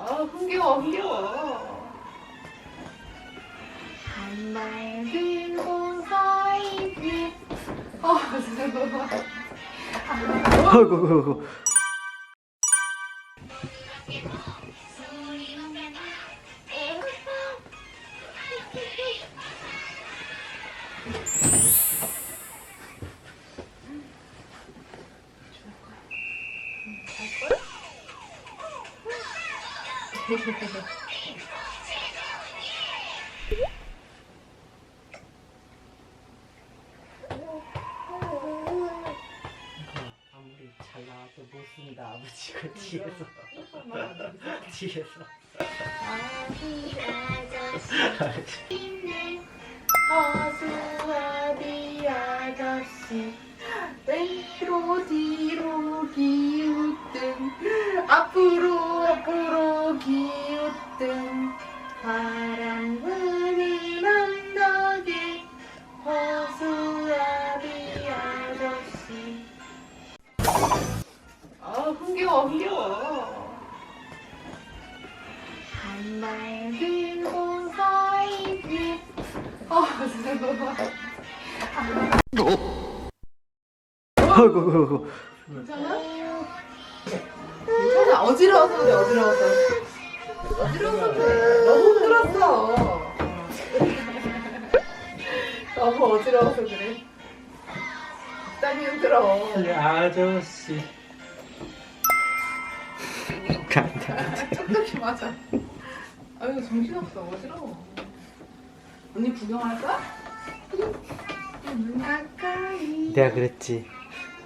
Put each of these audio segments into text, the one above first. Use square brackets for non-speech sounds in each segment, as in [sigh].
아 흥겨워 흥겨워. 한발 들고 서 있니 어 죄송해요. 아이고 아이고 아 무리 잘 나와도 못 쓴다 아버지가 뒤에서. [laughs] 뒤에서. [laughs] 허수아비 아저씨 뒤로 뒤로 기웃등 앞으로 앞으로 있니 어 죄송해요 아이고 아이고 괜찮아? 괜찮아. 어지러워서 그래 어지러워서 어지러워서 그래. 너무 힘들었어. 너무 어지러워서 그래. 적당히 힘들어. 아저씨 간다 척척이 맞아 아유 정신없어. 어지러워. 언니 구경할까? 가까이 내가 그랬지.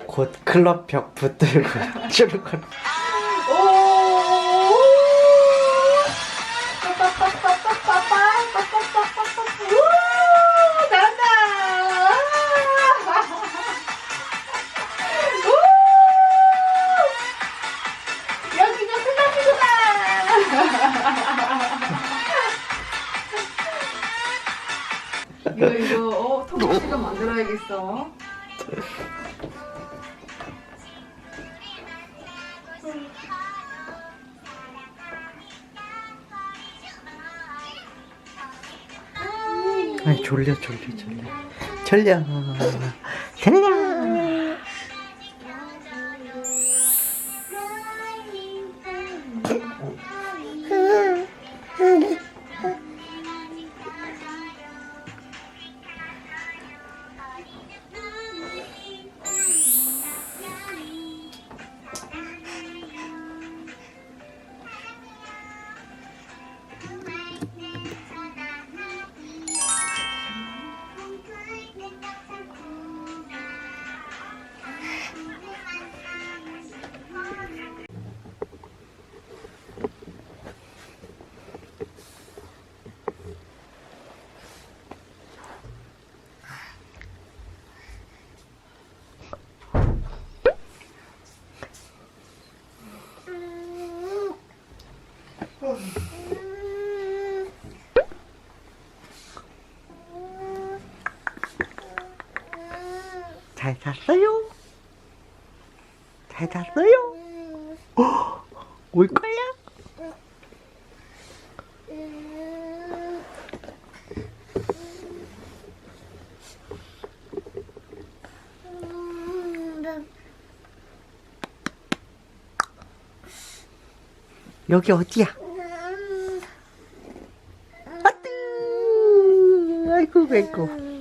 곧 클럽 벽 붙들고 [laughs] 출근 이거 이거 어 시간 만들어야겠어. 아이 졸려 졸려 졸려. 졸려. 졸려 잤어요? 잘 잤어요? 어, 올 거야? 여기 어디야? 아뜨 아이고 아이고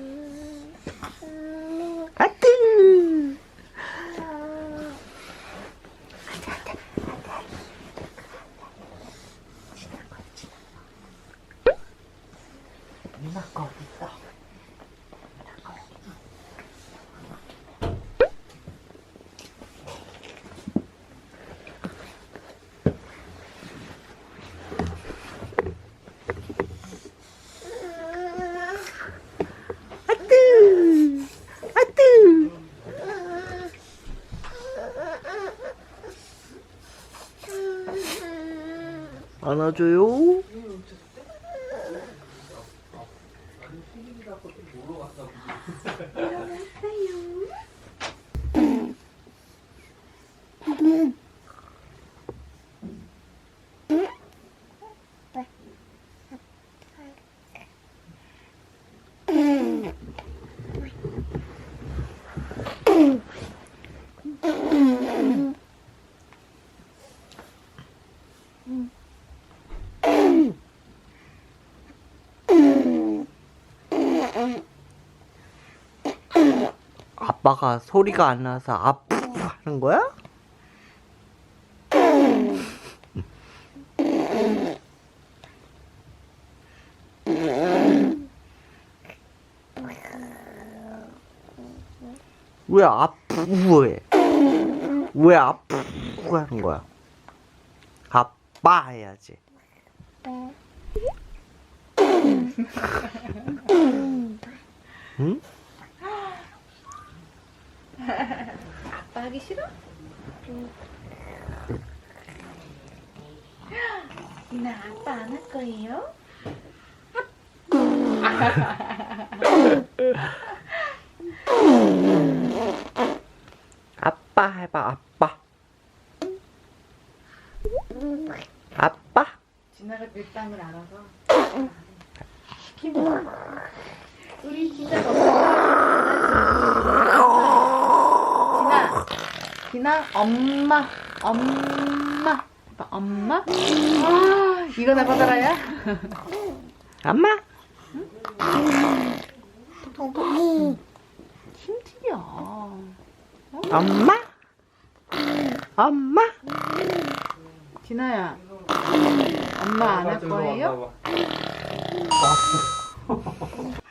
누나 거 어디 있어? 안아줘요 아빠가 소리가 안 나서 아프 하는 거야? 왜 아프 해? 왜 아프 하는 거야? 아빠 해야지. 응? 아빠 하기 싫어? 이나 아빠 안 할 거예요? [laughs] 아빠 해봐 아빠. 아빠? 진아가 밀당을 알아서 시키면 우리 진아 진아 진아 엄마 엄마 해봐, 엄마 아 이거나 받아라야 엄마? 힘들여 엄마? 엄마? 진아야 엄마 안 할 거예요? [laughs]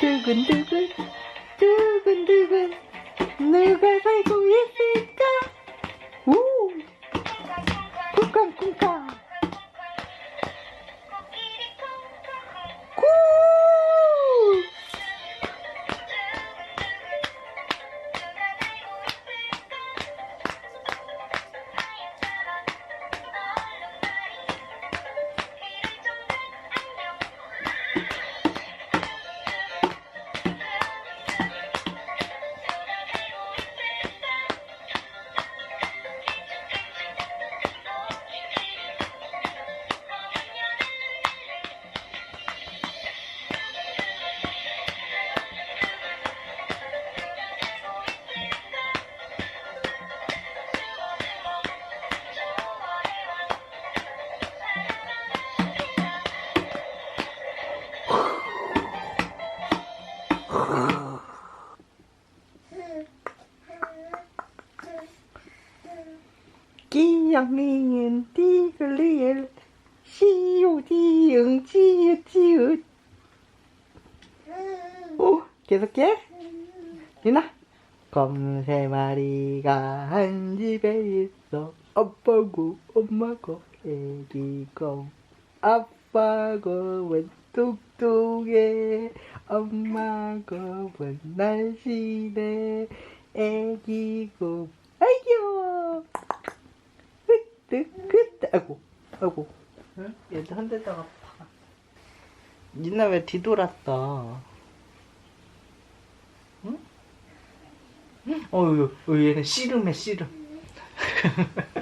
두근두근 두근두근 누가 살고 있을까? 우 쿵쾅쿵쾅 양이은 디글리엘 시우디응 지읒 지읒 오 계속해. 리나 검세 마리가 한 집에 있어. 아빠고 엄마고 애기고 아빠고 웬 뚱뚱해 엄마고 웬 날씬해 애기고 아이 귀여워 그때 그 때 아이고 아이고 응? 얘도 한 대다가 파 니나 왜 뒤돌았어 응? 어유 얘는 씨름해 씨름 [laughs]